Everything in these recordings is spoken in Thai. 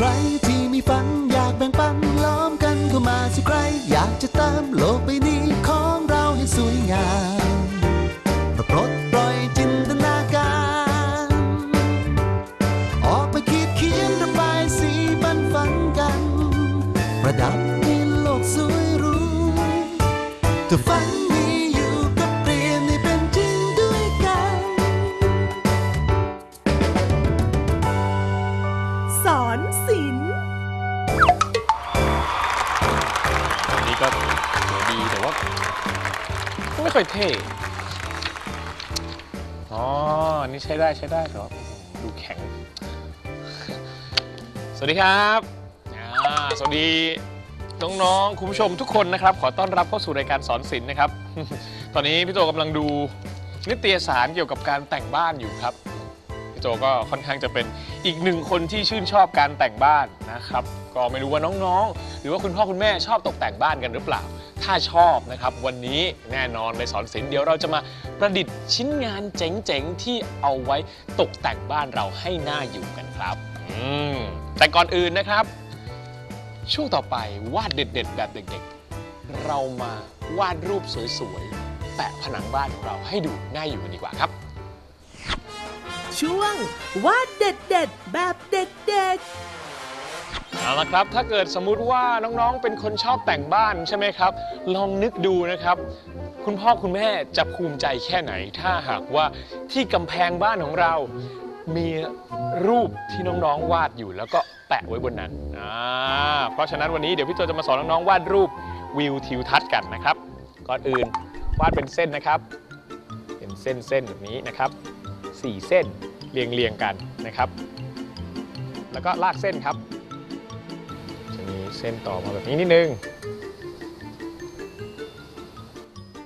ใครที่มีฝันอยากแบ่งปันล้อมกันเข้ามาสิใคร อยากจะเติมโลกใบนี้ของเราให้สวยงามมาปลดปล่อยจินตนาการ ออกมาคิดเขียนระบายสีบันฝันกัน ประดับให้โลกสวยรู้ถ้าฝัน ก็สวยดีแต่ว่า ไม่ค่อยเท่อ๋ออันนี้ใช้ได้ใช้ได้แต่ว่าดูแข็ง สวัสดีครับอ่าสวัสดี น้องๆ คุณผู้ชมทุกคนนะครับ ขอต้อนรับเข้าสู่รายการสอนศิลป์นะครับ ตอนนี้พี่โจกำลังดูนิตยสารเกี่ยวกับการแต่งบ้านอยู่ครับ พี่โจก็ค่อนข้างจะเป็น อีกหนึ่งคนที่ชื่นชอบการแต่งบ้านนะครับ ก็ไม่รู้ว่าน้องๆ หรือว่าคุณพ่อคุณแม่ชอบตกแต่งบ้านกันหรือเปล่า ถ้าชอบนะครับ วันนี้แน่นอนในสอนศิลป์เดี๋ยวเราจะมาประดิษฐ์ชิ้นงานเจ๋งๆ ที่เอาไว้ตกแต่งบ้านเราให้น่าอยู่กันครับอืมแต่ก่อนอื่นนะครับ ช่วงต่อไปวาดเด็ด ๆ แบบเด็กๆ เรามาวาดรูปสวยๆแปะผนังบ้านของเราให้ดูน่าอยู่กันดีกว่าครับ ช่วงวาดเด็ดเด็ดแบบเด็กเด็ดเอาละครับ ถ้าเกิดสมมุติว่าน้องๆ เป็นคนชอบแต่งบ้านใช่ไหมครับ ลองนึกดูนะครับ คุณพ่อคุณแม่จะภูมิใจแค่ไหน ถ้าหากว่าที่กำแพงบ้านของเรา มีรูปที่น้องๆ วาดอยู่แล้วก็แปะไว้บนนั้นอ่าเพราะฉะนั้นวันนี้เดี๋ยวพี่โจจะมาสอนน้องๆ วาดรูปวิวทิวทัศน์กันนะครับ ก่อนอื่นวาดเป็นเส้นนะครับ เป็นเส้นๆแบบนี้นะครับ สี่เส้นเรียงเรียงๆกันนะครับ แล้วก็ลากเส้นครับ จะมีเส้นต่อมาแบบนี้นิดนึง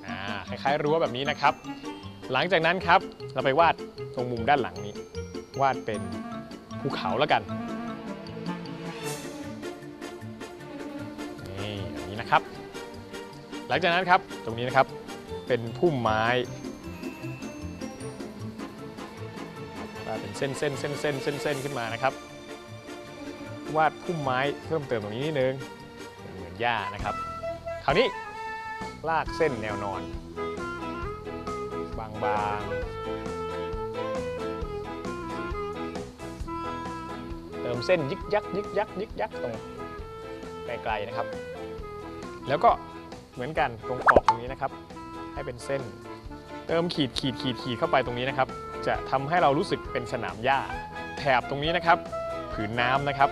อ่าคล้ายๆรั้วแบบนี้นะครับ หลังจากนั้นครับเราไปวาดตรงมุมด้านหลังนี้ วาดเป็นภูเขาแล้วกันนี่อย่างนี้นะครับ หลังจากนั้นครับตรงนี้นะครับเป็นพุ่มไม้าเป็นเส้นเส้นเส้นเส้นเส้นเส้นขึ้นมานะครับ วาดพุ่มไม้เพิ่มเติมตรงนี้นิดนึงเหมือนหญ้านะครับ คราวนี้ลากเส้นแนวนอน บางๆ เติมเส้นยึกยักยึกยักยึกยักตรงไกลๆนะครับ แล้วก็เหมือนกันตรงขอบตรงนี้นะครับ ให้เป็นเส้น เติมขีดขีดขีดขีดเข้าไปตรงนี้นะครับ จะทำให้เรารู้สึกเป็นสนามหญ้า แถบตรงนี้นะครับ ผืนน้ำนะครับ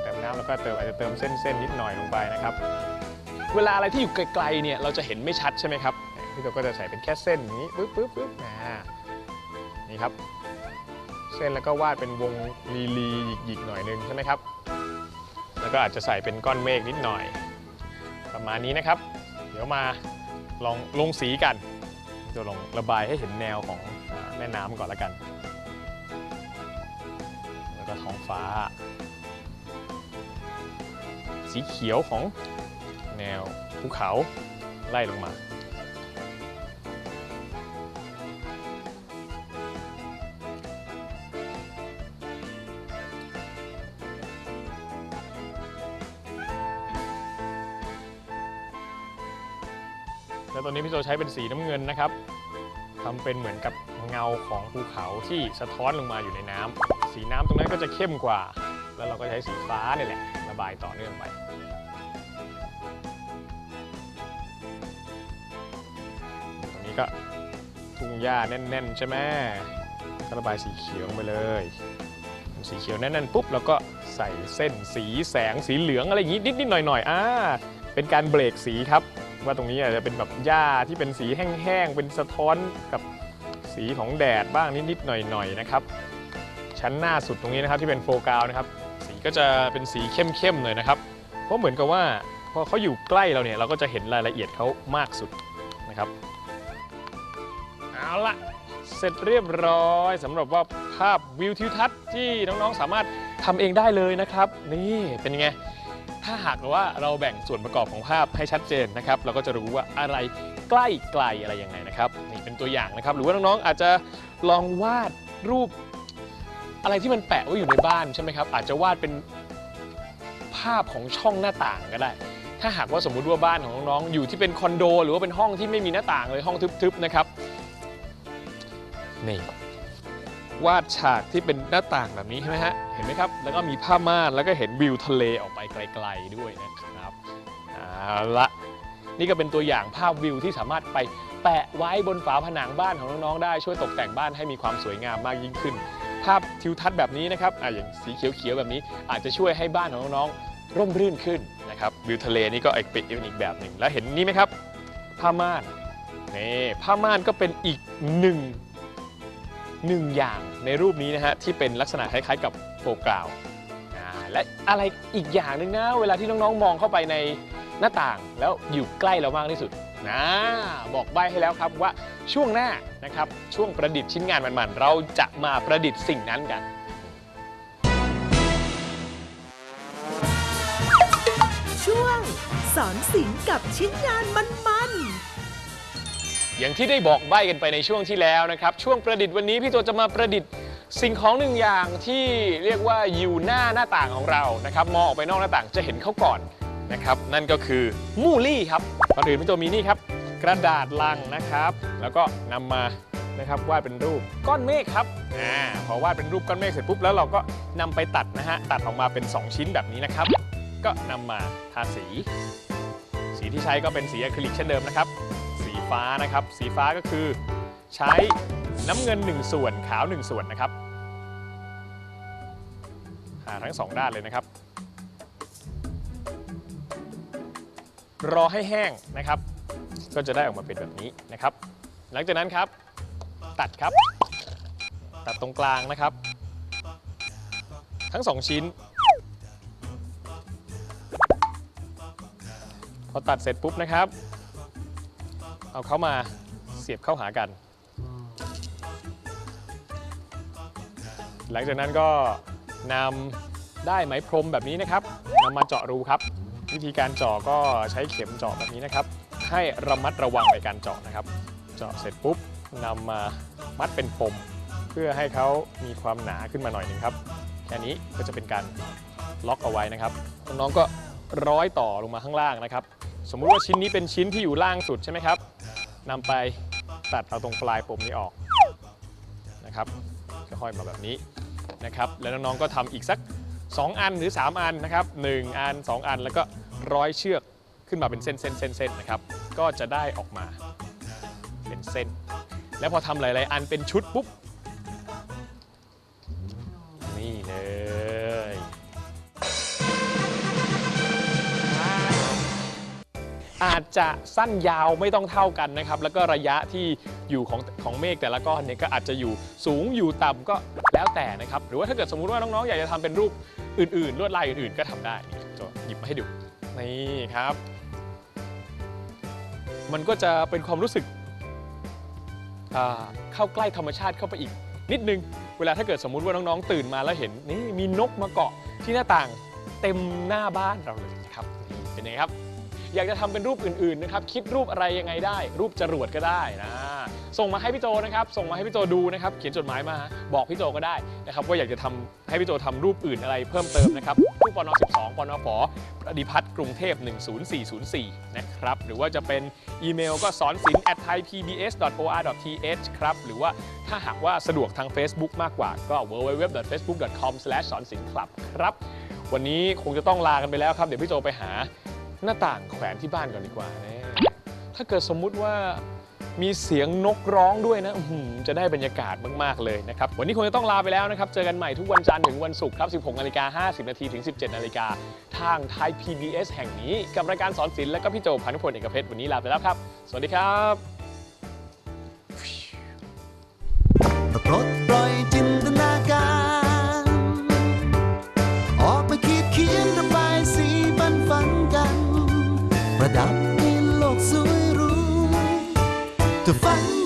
เติมน้ำแล้วก็เติมอาจจะเติมเส้นเส้นนิดหน่อยลงไปนะครับ เวลาอะไรที่อยู่ไกลๆเนี่ยเราจะเห็นไม่ชัดใช่ไหมครับพี่ตัวก็จะใส่เป็นแค่เส้นอย่างนี้ปึ๊บปึ๊บปึ๊บนี่ครับ เส้นแล้วก็วาดเป็นวงลีลีกหยิกๆหน่อยนึงใช่ไหมครับ แล้วก็อาจจะใส่เป็นก้อนเมฆนิดหน่อย ประมาณนี้นะครับ เดี๋ยวมาลองลงสีกัน จะลองระบายให้เห็นแนวของแม่น้ำก่อนละกัน แล้วก็ท้องฟ้า สีเขียวของแนวภูเขาไล่ลงมา แล้วตอนนี้พี่โจใช้เป็นสีน้ำเงินนะครับทำเป็นเหมือนกับเงาของภูเขาที่สะท้อนลงมาอยู่ในน้ำสีน้ำตรงนั้นก็จะเข้มกว่า แล้วเราก็ใช้สีฟ้าเนี่ยแหละระบายต่อเนื่องไปตรงนี้ก็ทุ่งหญ้าแน่น ๆ ใช่ไหมก็ระบายสีเขียวลงไปเลยสีเขียวแน่นๆปุ๊บแล้วก็ใส่เส้นสีแสงสีเหลืองอะไรอย่างนี้นิดๆหน่อยๆอ่าเป็นการเบรกสีครับ ว่าตรงนี้อาจจะเป็นแบบหญ้าที่เป็นสีแห้งๆ เป็นสะท้อนกับสีของแดดบ้างนิดๆหน่อยๆนะครับ ชั้นหน้าสุดตรงนี้นะครับที่เป็นโฟกาวนะครับ สีก็จะเป็นสีเข้มๆหน่อยนะครับ เพราะเหมือนกับว่าพอเขาอยู่ใกล้เราเนี่ยเราก็จะเห็นรายละเอียดเขามากสุดนะครับ เอาละเสร็จเรียบร้อยสำหรับว่าภาพวิวทิวทัศน์ที่น้องๆสามารถทำเองได้เลยนะครับ นี่เป็นไง ถ้าหากว่าเราแบ่งส่วนประกอบของภาพให้ชัดเจนนะครับ เราก็จะรู้ว่าอะไรใกล้ไกลอะไรยังไงนะครับนี่เป็นตัวอย่างนะครับ หรือว่าน้องๆอาจจะลองวาดรูป อะไรที่มันแปะไว้อยู่ในบ้านใช่ไหมครับ อาจจะวาดเป็นภาพของช่องหน้าต่างก็ได้ ถ้าหากว่าสมมุติว่าบ้านของน้องๆอยู่ที่เป็นคอนโด หรือว่าเป็นห้องที่ไม่มีหน้าต่างเลยห้องทึบๆนะครับนี่ วาดฉากที่เป็นหน้าต่างแบบนี้ใช่ไหมฮะเห็นไหมครับแล้วก็มีผ้าม่านแล้วก็เห็นวิวทะเลออกไปไกล ๆด้วยนะครับเอาละนี่ก็เป็นตัวอย่างภาพวิวที่สามารถไปแปะไว้บนฝาผนังบ้านของน้องๆได้ช่วยตกแต่งบ้านให้มีความสวยงามมากยิ่งขึ้น ภาพทิวทัศน์แบบนี้นะครับอะอย่างสีเขียวๆแบบนี้อาจจะช่วยให้บ้านของน้องๆร่มรื่นขึ้นนะครับวิวทะเลนี่ก็อีกเป็นอีกแบบหนึ่งแล้วเห็นนี่ไหมครับผ้าม่านนี่ผ้าม่านก็เป็นอีกหนึ่ง หนึ่งอย่างในรูปนี้นะฮะที่เป็นลักษณะคล้ายๆ กับโฟกราวอ่าและอะไรอีกอย่างหนึ่งนะเวลาที่น้องๆมองเข้าไปในหน้าต่างแล้วอยู่ใกล้เรามากที่สุดนะบอกใบให้แล้วครับว่าช่วงหน้านะครับช่วงประดิษฐ์ชิ้นงานมันๆ เราจะมาประดิษฐ์สิ่งนั้นกันช่วงสอนศิลป์กับชิ้นงานมัน อย่างที่ได้บอกใบ้กันไปในช่วงที่แล้วนะครับ ช่วงประดิษฐ์วันนี้พี่ตัวจะมาประดิษฐ์สิ่งของหนึ่งอย่างที่เรียกว่าอยู่หน้าหน้าต่างของเรานะครับมองออกไปนอกหน้าต่างจะเห็นเขาก่อนนะครับ นั่นก็คือมูลี่ครับก่อนอื่นพี่ตัวมีนี่ครับ กระดาษลังนะครับ แล้วก็นำมานะครับวาดเป็นรูปก้อนเมฆครับอ่าพอวาดเป็นรูปก้อนเมฆเสร็จปุ๊บแล้วเราก็นำไปตัดนะฮะตัดออกมาเป็น 2 ชิ้นแบบนี้นะครับ ก็นำมาทาสี สีที่ใช้ก็เป็นสีอะคริลิกเช่นเดิมนะครับ ฟ้านะครับ สีฟ้าก็คือใช้น้ำเงิน 1 ส่วนขาว 1 ส่วนนะครับ หาทั้ง 2 ด้านเลยนะครับ รอให้แห้งนะครับ ก็จะได้ออกมาเป็นแบบนี้นะครับ หลังจากนั้นครับ ตัดครับ ตัดตรงกลางนะครับ ทั้ง 2 ชิ้นพอตัดเสร็จปุ๊บนะครับ เอาเข้ามาเสียบเข้าหากัน หลังจากนั้นก็นำได้ไหมพรมแบบนี้นะครับนำมาเจาะรูครับ วิธีการเจาะก็ใช้เข็มเจาะแบบนี้นะครับ ให้ระมัดระวังในการเจาะนะครับ เจาะเสร็จปุ๊บนำมามัดเป็นปม เพื่อให้เขามีความหนาขึ้นมาหน่อยหนึงครับ แค่นี้ก็จะเป็นการล็อกเอาไว้นะครับน้องๆก็ร้อยต่อลงมาข้างล่างนะครับ สมมุติว่าชิ้นนี้เป็นชิ้นที่อยู่ล่างสุดใช่ไหมครับ นำไปตัดเอาตรงปลายปมนี้ออกนะครับก็ห้อยมาแบบนี้นะครับ แล้วน้องๆก็ทำอีกสัก 2 อันหรือ 3 อันนะครับ 1 อัน 2 อันแล้วก็ร้อยเชือกขึ้นมาเป็นเส้นเส้นเส้นเส้นนะครับ ก็จะได้ออกมาเป็นเส้น แล้วพอทำหลาย ๆ อันเป็นชุดปุ๊บ จะสั้นยาวไม่ต้องเท่ากันนะครับ แล้วก็ระยะที่อยู่ของของเมฆแต่ละก้อนเนี่ยก็อาจจะอยู่สูงอยู่ต่ำก็แล้วแต่นะครับ หรือว่าถ้าเกิดสมมุติว่าน้องๆ อยากจะทำเป็นรูปอื่นๆ ลวดลายอื่นๆ ก็ทำได้จะหยิบมาให้ดู นี่ครับ มันก็จะเป็นความรู้สึก อ่าเข้าใกล้ธรรมชาติเข้าไปอีก นิดนึง เวลาถ้าเกิดสมมุติว่าน้องๆ ตื่นมาแล้วเห็นนี่มีนกมาเกาะที่หน้าต่างเต็มหน้าบ้านเราเลยนะครับนี่เป็นไงครับ อยากจะทำเป็นรูปอื่นๆนะครับคิดรูปอะไรยังไงได้ รูปจรวดก็ได้นะส่งมาให้พี่โจนะครับส่งมาให้พี่โจดูนะครับเขียนจดหมายมาบอกพี่โจก็ได้นะครับว่าอยากจะทำให้พี่โจทำรูปอื่นอะไรเพิ่มเติมนะครับตู้ปน12ปนฝประดิพัฒน์กรุงเทพ 10404 นะครับ หรือว่าจะเป็นอีเมลก็สอนศิลป์ at thaipbs.or.th ครับ หรือว่าถ้าหากว่าสะดวกทาง Facebook มากกว่าก็ www.facebook.com สอนศิลป์คลับครับ วันนี้คงจะต้องลากันไปแล้วครับ เดี๋ยวพี่โจไปหา หน้าต่างแขวนที่บ้านก่อนดีกว่านะถ้าเกิดสมมุติว่ามีเสียงนกร้องด้วยนะจะได้บรรยากาศมาก ๆ เลยนะครับ วันนี้คงจะต้องลาไปแล้วนะครับ เจอกันใหม่ทุกวันจันทร์ถึงวันศุกร์ครับ 16นาฬิกา50นาทีถึง 17นาฬิกาทางไทย PBS แห่งนี้ กับรายการสอนศิลป์และก็พี่โจพานุพลเอกเพชรวันนี้ลาไปแล้วครับ สวัสดีครับปล ประดับในโลกสวยรู้จะฝัน